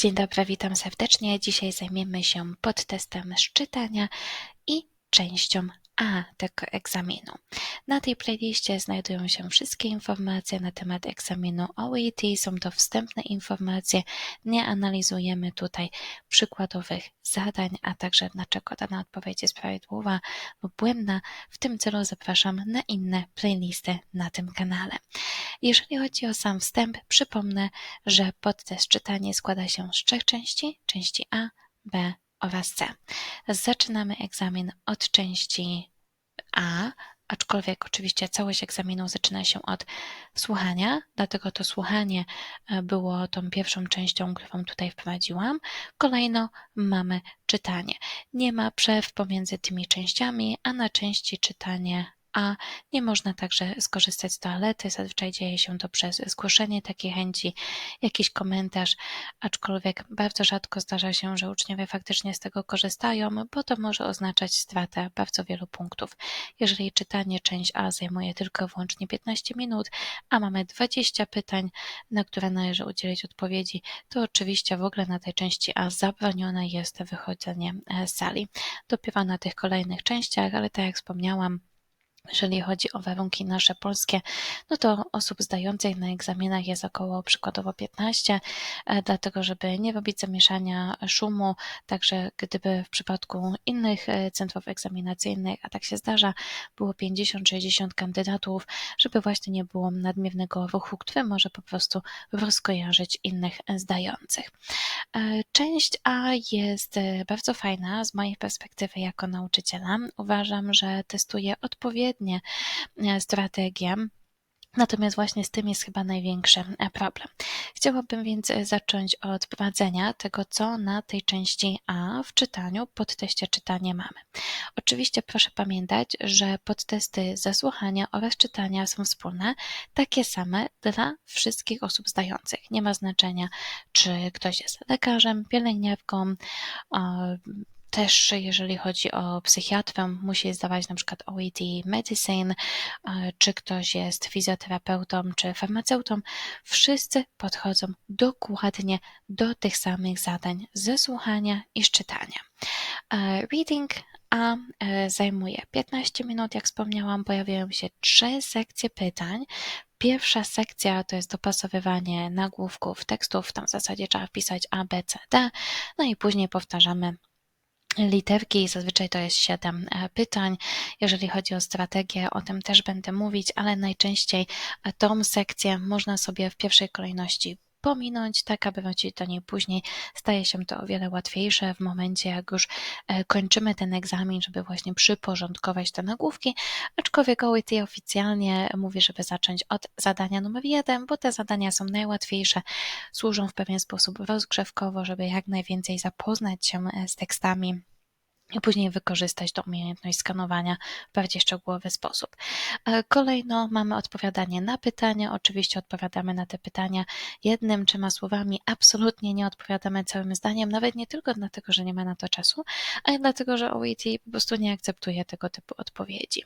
Dzień dobry, witam serdecznie. Dzisiaj zajmiemy się podtestem szczytania i częścią A tego egzaminu. Na tej playliście znajdują się wszystkie informacje na temat egzaminu OET. Są to wstępne informacje. Nie analizujemy tutaj przykładowych zadań, a także dlaczego dana odpowiedź jest prawidłowa lub błędna. W tym celu zapraszam na inne playlisty na tym kanale. Jeżeli chodzi o sam wstęp, przypomnę, że podtest czytanie składa się z trzech części: części A, B oraz. Zaczynamy egzamin od części A, aczkolwiek oczywiście całość egzaminu zaczyna się od słuchania, dlatego to słuchanie e, było tą pierwszą częścią, którą tutaj wprowadziłam. Kolejno mamy czytanie. Nie ma przerw pomiędzy tymi częściami, a na części czytanie a nie można także skorzystać z toalety. Zazwyczaj dzieje się to przez zgłoszenie takiej chęci, jakiś komentarz, aczkolwiek bardzo rzadko zdarza się, że uczniowie faktycznie z tego korzystają, bo to może oznaczać stratę bardzo wielu punktów. Jeżeli czytanie część A zajmuje tylko wyłącznie 15 minut, a mamy 20 pytań, na które należy udzielić odpowiedzi, to oczywiście w ogóle na tej części A zabronione jest wychodzenie z sali. Dopiero na tych kolejnych częściach, ale tak jak wspomniałam, jeżeli chodzi o warunki nasze polskie, no to osób zdających na egzaminach jest około przykładowo 15, e, dlatego żeby nie robić zamieszania szumu, także gdyby w przypadku innych e, centrów egzaminacyjnych, a tak się zdarza, było 50-60 kandydatów, żeby właśnie nie było nadmiernego ruchu, który może po prostu rozkojarzyć innych zdających. E, część A jest bardzo fajna z mojej perspektywy jako nauczyciela. Uważam, że testuje odpowiednio odpowiednie e, strategie. Natomiast właśnie z tym jest chyba największy e, problem. Chciałabym więc e, zacząć od prowadzenia tego, co na tej części A w czytaniu, podteście czytania mamy. Oczywiście proszę pamiętać, że podtesty zasłuchania oraz czytania są wspólne, takie same dla wszystkich osób zdających. Nie ma znaczenia, czy ktoś jest lekarzem, pielęgniarką, też jeżeli chodzi o psychiatrę, musi zdawać na przykład OET Medicine, czy ktoś jest fizjoterapeutą, czy farmaceutą. Wszyscy podchodzą dokładnie do tych samych zadań ze słuchania i czytania. Reading a e, zajmuje 15 minut, jak wspomniałam, pojawiają się trzy sekcje pytań. Pierwsza sekcja to jest dopasowywanie nagłówków tekstów, tam w zasadzie trzeba wpisać A, B, C, D, no i później powtarzamy literki, zazwyczaj to jest siedem e, pytań. Jeżeli chodzi o strategię, o tym też będę mówić, ale najczęściej e, tą sekcję można sobie w pierwszej kolejności pominąć, tak aby wrócić do niej później. Staje się to o wiele łatwiejsze w momencie, jak już e, kończymy ten egzamin, żeby właśnie przyporządkować te nagłówki, aczkolwiek OET oficjalnie mówi, żeby zacząć od zadania numer jeden, bo te zadania są najłatwiejsze, służą w pewien sposób rozgrzewkowo, żeby jak najwięcej zapoznać się e, z tekstami i później wykorzystać tą umiejętność skanowania w bardziej szczegółowy sposób. E, kolejno mamy odpowiadanie na pytania. Oczywiście odpowiadamy na te pytania jednym, trzema słowami. Absolutnie nie odpowiadamy całym zdaniem, nawet nie tylko dlatego, że nie ma na to czasu, ale dlatego, że OET po prostu nie akceptuje tego typu odpowiedzi.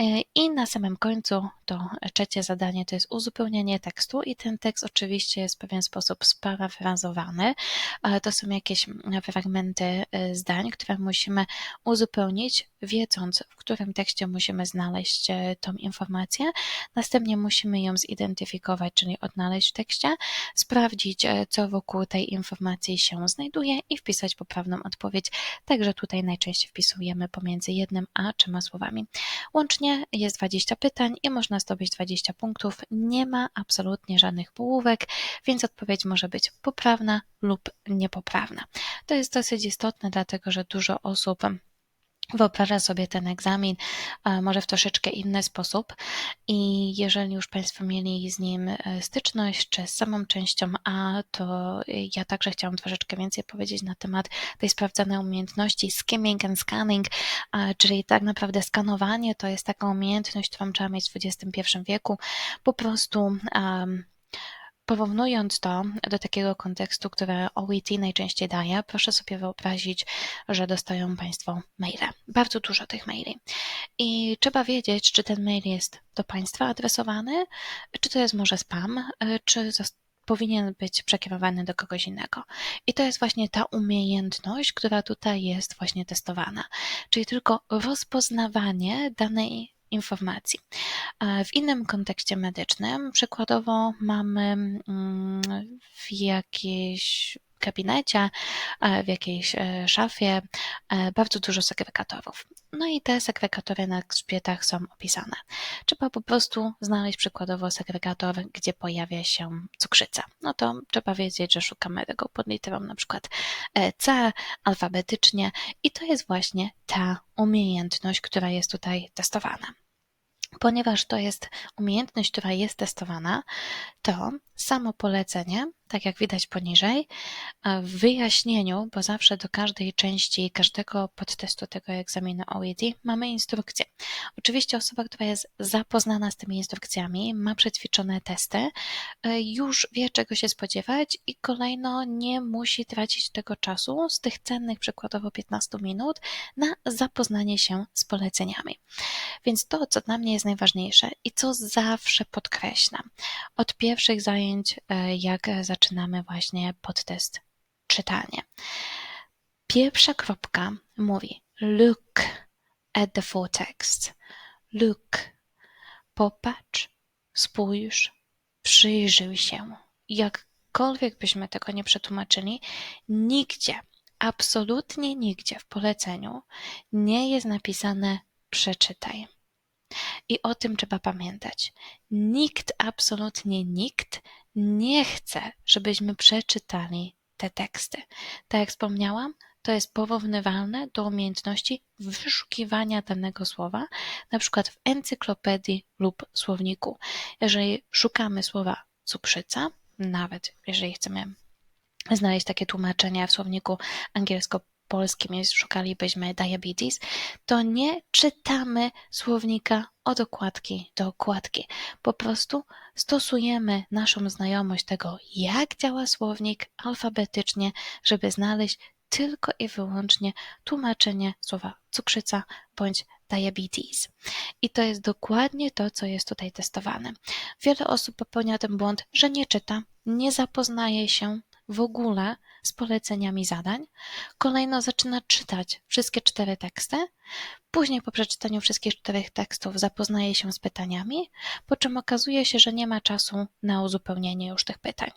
E, I na samym końcu to trzecie zadanie to jest uzupełnienie tekstu i ten tekst oczywiście jest w pewien sposób sparafrazowany. E, to są jakieś fragmenty zdań, które musimy musimy uzupełnić, wiedząc, w którym tekście musimy znaleźć e, tą informację. Następnie musimy ją zidentyfikować, czyli odnaleźć w tekście, sprawdzić, e, co wokół tej informacji się znajduje i wpisać poprawną odpowiedź. Także tutaj najczęściej wpisujemy pomiędzy jednym a trzema słowami. Łącznie jest 20 pytań i można zdobyć 20 punktów. Nie ma absolutnie żadnych połówek, więc odpowiedź może być poprawna lub niepoprawna. To jest dosyć istotne, dlatego że dużo osób wyobraża sobie ten egzamin może w troszeczkę inny sposób i jeżeli już Państwo mieli z nim e, styczność, czy z samą częścią A, to ja także chciałam troszeczkę więcej powiedzieć na temat tej sprawdzanej umiejętności skimming and scanning, czyli tak naprawdę skanowanie to jest taka umiejętność, którą trzeba mieć w XXI wieku, po prostu um, Porównując to do takiego kontekstu, które OET najczęściej daje, proszę sobie wyobrazić, że dostają Państwo maile. Bardzo dużo tych maili. I trzeba wiedzieć, czy ten mail jest do Państwa adresowany, czy to jest może spam, czy powinien być przekierowany do kogoś innego. I to jest właśnie ta umiejętność, która tutaj jest właśnie testowana, czyli tylko rozpoznawanie danej informacji. W innym kontekście medycznym, przykładowo mamy mm, w jakiejś gabinecie, w jakiejś e, szafie e, bardzo dużo segregatorów. No i te segregatory na grzbietach są opisane. Trzeba po prostu znaleźć przykładowo segregator, gdzie pojawia się cukrzyca. No to trzeba wiedzieć, że szukamy tego pod literą na przykład e, C alfabetycznie i to jest właśnie ta umiejętność, która jest tutaj testowana. Ponieważ to jest umiejętność, która jest testowana, to samo polecenie tak jak widać poniżej, w wyjaśnieniu, bo zawsze do każdej części, każdego podtestu tego egzaminu OED mamy instrukcję. Oczywiście osoba, która jest zapoznana z tymi instrukcjami, ma przećwiczone testy, e, już wie czego się spodziewać i kolejno nie musi tracić tego czasu z tych cennych przykładowo 15 minut na zapoznanie się z poleceniami. Więc to, co dla mnie jest najważniejsze i co zawsze podkreślam, od pierwszych zajęć, e, jak zaczynamy właśnie podtest czytanie. Pierwsza kropka mówi look at the full text. Look. Popatrz, spójrz, przyjrzyj się. Jakkolwiek byśmy tego nie przetłumaczyli, nigdzie, absolutnie nigdzie w poleceniu nie jest napisane przeczytaj. I o tym trzeba pamiętać. Nikt, absolutnie nikt nie chce, żebyśmy przeczytali te teksty. Tak jak wspomniałam, to jest porównywalne do umiejętności wyszukiwania danego słowa, na przykład w encyklopedii lub słowniku. Jeżeli szukamy słowa cukrzyca, nawet jeżeli chcemy znaleźć takie tłumaczenia w słowniku angielsko polskim, jeśli szukalibyśmy diabetes, to nie czytamy słownika od okładki do okładki. Po prostu stosujemy naszą znajomość tego, jak działa słownik alfabetycznie, żeby znaleźć tylko i wyłącznie tłumaczenie słowa cukrzyca bądź diabetes. I to jest dokładnie to, co jest tutaj testowane. Wiele osób popełnia ten błąd, że nie czyta, nie zapoznaje się w ogóle z poleceniami zadań. Kolejno zaczyna czytać wszystkie cztery teksty. Później po przeczytaniu wszystkich czterech tekstów zapoznaje się z pytaniami, po czym okazuje się, że nie ma czasu na uzupełnienie już tych pytań.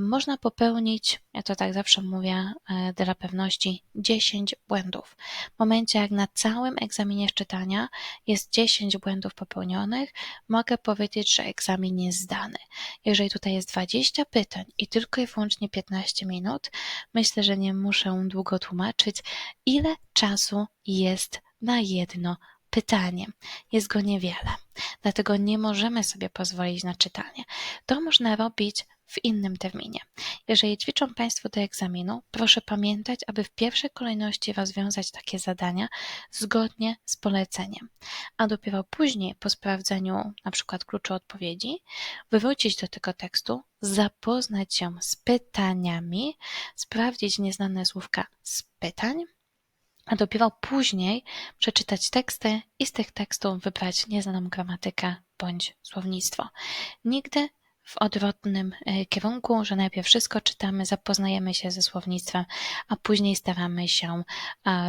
Można popełnić, ja to tak zawsze mówię e, dla pewności, 10 błędów. W momencie, jak na całym egzaminie czytania jest 10 błędów popełnionych, mogę powiedzieć, że egzamin jest zdany. Jeżeli tutaj jest 20 pytań i tylko i wyłącznie 15 minut, myślę, że nie muszę długo tłumaczyć, ile czasu jest na jedno pytanie. Jest go niewiele, dlatego nie możemy sobie pozwolić na czytanie. To można robić w innym terminie. Jeżeli ćwiczą Państwo do egzaminu, proszę pamiętać, aby w pierwszej kolejności rozwiązać takie zadania zgodnie z poleceniem, a dopiero później po sprawdzeniu przykład kluczu odpowiedzi wywrócić do tego tekstu, zapoznać się z pytaniami, sprawdzić nieznane słówka z pytań, a dopiero później przeczytać teksty i z tych tekstów wybrać nieznaną gramatykę bądź słownictwo. Nigdy w odwrotnym e, kierunku, że najpierw wszystko czytamy, zapoznajemy się ze słownictwem, a później staramy się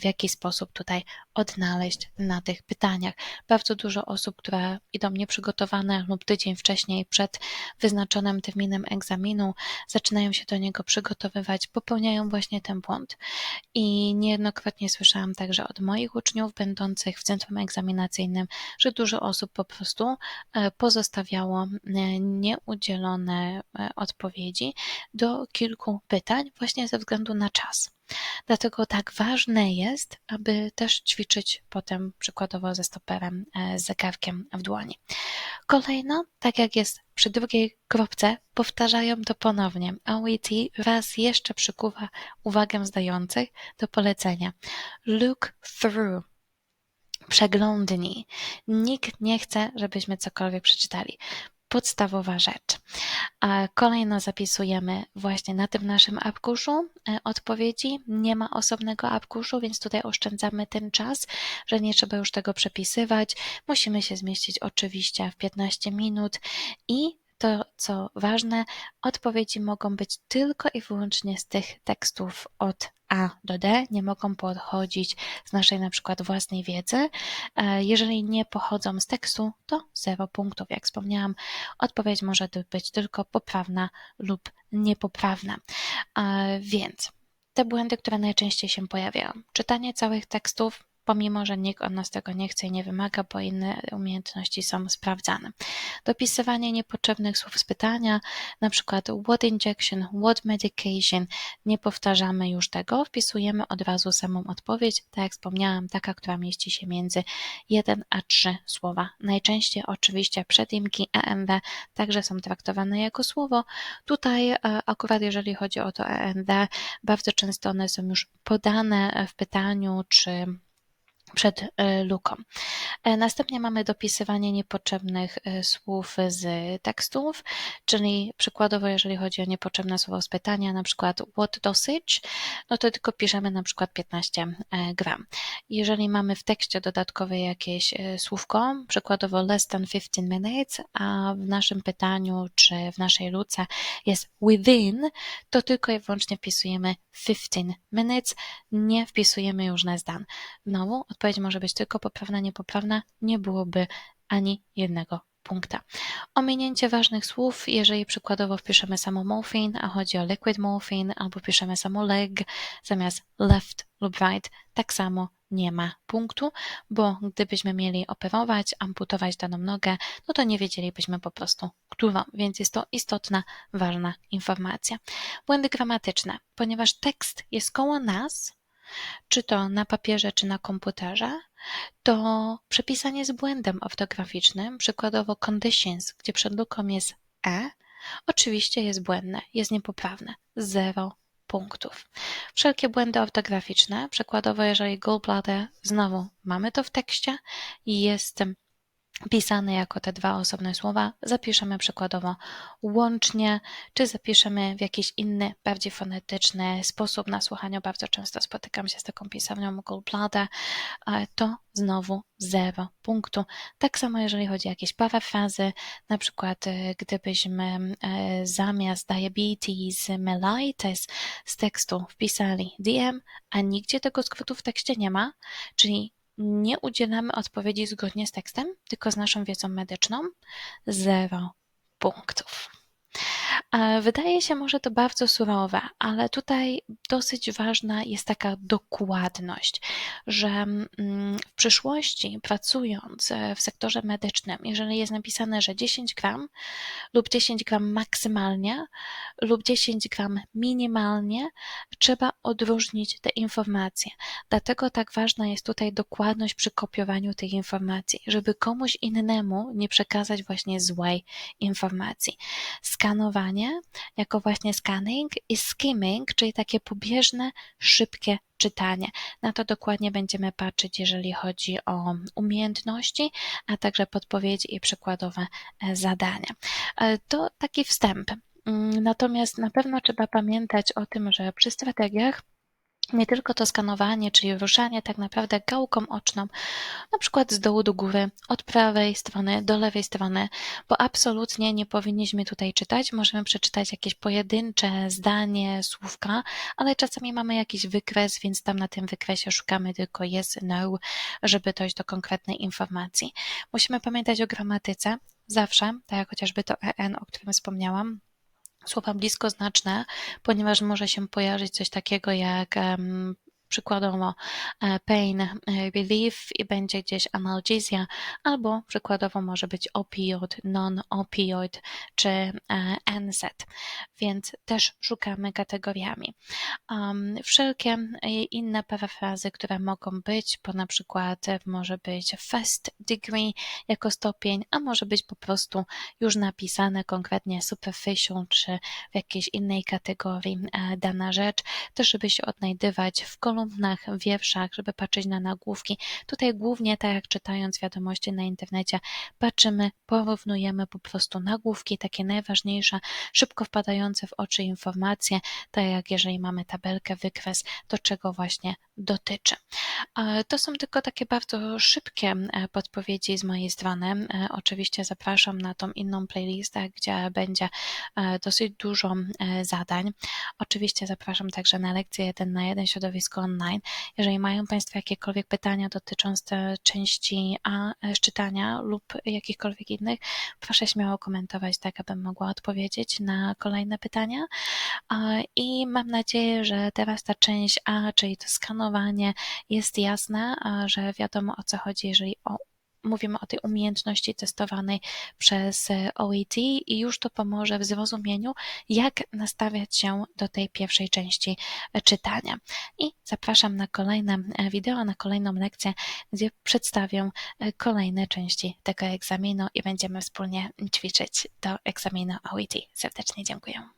w jakiś sposób tutaj odnaleźć na tych pytaniach. Bardzo dużo osób, które idą nieprzygotowane lub tydzień wcześniej przed wyznaczonym terminem egzaminu, zaczynają się do niego przygotowywać, popełniają właśnie ten błąd. I niejednokrotnie słyszałam także od moich uczniów będących w centrum egzaminacyjnym, że dużo osób po prostu e, pozostawiało e, nieudzielone udzielone e, odpowiedzi do kilku pytań właśnie ze względu na czas. Dlatego tak ważne jest, aby też ćwiczyć potem przykładowo ze stoperem, e, z zegarkiem w dłoni. Kolejno, tak jak jest przy drugiej kropce, powtarzają to ponownie. OET raz jeszcze przykuwa uwagę zdających do polecenia. Look through. Przeglądnij. Nikt nie chce, żebyśmy cokolwiek przeczytali podstawowa rzecz. Kolejno zapisujemy właśnie na tym naszym arkuszu e, odpowiedzi. Nie ma osobnego arkuszu, więc tutaj oszczędzamy ten czas, że nie trzeba już tego przepisywać. Musimy się zmieścić oczywiście w 15 minut i To, co ważne, odpowiedzi mogą być tylko i wyłącznie z tych tekstów od A do D, nie mogą pochodzić z naszej na przykład własnej wiedzy. E, jeżeli nie pochodzą z tekstu, to 0 punktów. Jak wspomniałam, odpowiedź może być tylko poprawna lub niepoprawna. E, więc te błędy, które najczęściej się pojawiają. Czytanie całych tekstów pomimo że nikt od nas tego nie chce i nie wymaga, bo inne umiejętności są sprawdzane. Dopisywanie niepotrzebnych słów z pytania, na przykład what injection, what medication, nie powtarzamy już tego, wpisujemy od razu samą odpowiedź, tak jak wspomniałam, taka, która mieści się między 1 a 3 słowa. Najczęściej oczywiście przedimki EMW także są traktowane jako słowo. Tutaj e, akurat jeżeli chodzi o to EMW, bardzo często one są już podane w pytaniu, czy przed e, luką. E, następnie mamy dopisywanie niepotrzebnych e, słów z tekstów, czyli przykładowo, jeżeli chodzi o niepotrzebne słowo z pytania, na przykład what dosage, no to tylko piszemy na przykład 15 gram. Jeżeli mamy w tekście dodatkowe jakieś słówko, przykładowo less than 15 minutes, a w naszym pytaniu czy w naszej luce jest within, to tylko i wyłącznie wpisujemy 15 minutes, nie wpisujemy już na zdan. Znowu odpowiedź może być tylko poprawna, niepoprawna, nie byłoby ani jednego punkta. Ominięcie ważnych słów, jeżeli przykładowo wpiszemy samo morphine, a chodzi o liquid morphine, albo piszemy samo leg zamiast left lub right, tak samo nie ma punktu, bo gdybyśmy mieli operować, amputować daną nogę, no to nie wiedzielibyśmy po prostu, którą, więc jest to istotna, ważna informacja. Błędy gramatyczne, ponieważ tekst jest koło nas, czy to na papierze, czy na komputerze, to przepisanie z błędem ortograficznym, przykładowo conditions, gdzie przed luką jest e, oczywiście jest błędne, jest niepoprawne. Zero punktów. Wszelkie błędy ortograficzne, przykładowo jeżeli gallbladder, znowu mamy to w tekście jest pisane jako te dwa osobne słowa, zapiszemy przykładowo łącznie, czy zapiszemy w jakiś inny, bardziej fonetyczny sposób na słuchaniu. Bardzo często spotykam się z taką pisownią Plata, to znowu zero punktu. Tak samo jeżeli chodzi o jakieś parafrazy, na przykład e, gdybyśmy e, zamiast diabetes mellitus z tekstu wpisali DM, a nigdzie tego skrótu w tekście nie ma, czyli nie udzielamy odpowiedzi zgodnie z tekstem, tylko z naszą wiedzą medyczną, zero punktów. Wydaje się może to bardzo surowe, ale tutaj dosyć ważna jest taka dokładność, że mm, w przyszłości pracując e, w sektorze medycznym, jeżeli jest napisane, że 10 gram lub 10 gram maksymalnie lub 10 gram minimalnie, trzeba odróżnić te informacje. Dlatego tak ważna jest tutaj dokładność przy kopiowaniu tych informacji, żeby komuś innemu nie przekazać właśnie złej informacji. Skanowanie jako właśnie scanning i skimming, czyli takie pobieżne, szybkie czytanie. Na to dokładnie będziemy patrzeć, jeżeli chodzi o umiejętności, a także podpowiedzi i przykładowe e, zadania. E, to taki wstęp. Mm, natomiast na pewno trzeba pamiętać o tym, że przy strategiach nie tylko to skanowanie, czyli ruszanie tak naprawdę gałką oczną, na przykład z dołu do góry, od prawej strony do lewej strony, bo absolutnie nie powinniśmy tutaj czytać. Możemy przeczytać jakieś pojedyncze zdanie, słówka, ale czasami mamy jakiś wykres, więc tam na tym wykresie szukamy tylko yes, no, żeby dojść do konkretnej informacji. Musimy pamiętać o gramatyce. Zawsze, tak jak chociażby to EN, o którym wspomniałam, słowa bliskoznaczne, ponieważ może się pojawić coś takiego jak przykładowo e, pain e, relief i będzie gdzieś analgezja, albo przykładowo może być opioid, non-opioid czy e, NZ, więc też szukamy kategoriami. Wszelkie inne parafrazy, które mogą być, bo na przykład może być first degree jako stopień, a może być po prostu już napisane konkretnie superficial czy w jakiejś innej kategorii dana rzecz, też żeby się odnajdywać w kolumnach kolumnach, wierszach, żeby patrzeć na nagłówki. Tutaj głównie, tak jak czytając wiadomości na internecie, patrzymy, porównujemy po prostu nagłówki, takie najważniejsze, szybko wpadające w oczy informacje, tak jak jeżeli mamy tabelkę, wykres, do czego właśnie dotyczy. E, To są tylko takie bardzo szybkie e, podpowiedzi z mojej strony. E, Oczywiście zapraszam na tą inną playlistę, gdzie będzie dosyć dużo zadań. Oczywiście zapraszam także na lekcję 1 na 1 środowisko online. Jeżeli mają Państwo jakiekolwiek pytania dotyczące części A szczytania lub jakichkolwiek innych, proszę śmiało komentować, tak abym mogła odpowiedzieć na kolejne pytania. I mam nadzieję, że teraz ta część A, czyli to skanowanie, jest jasna, a że wiadomo o co chodzi, jeżeli o, mówimy o tej umiejętności testowanej przez e, OET i już to pomoże w zrozumieniu, jak nastawiać się do tej pierwszej części e, czytania. I zapraszam na kolejne e, wideo, na kolejną lekcję, gdzie przedstawię kolejne części tego egzaminu i będziemy wspólnie ćwiczyć do egzaminu OET. Serdecznie dziękuję.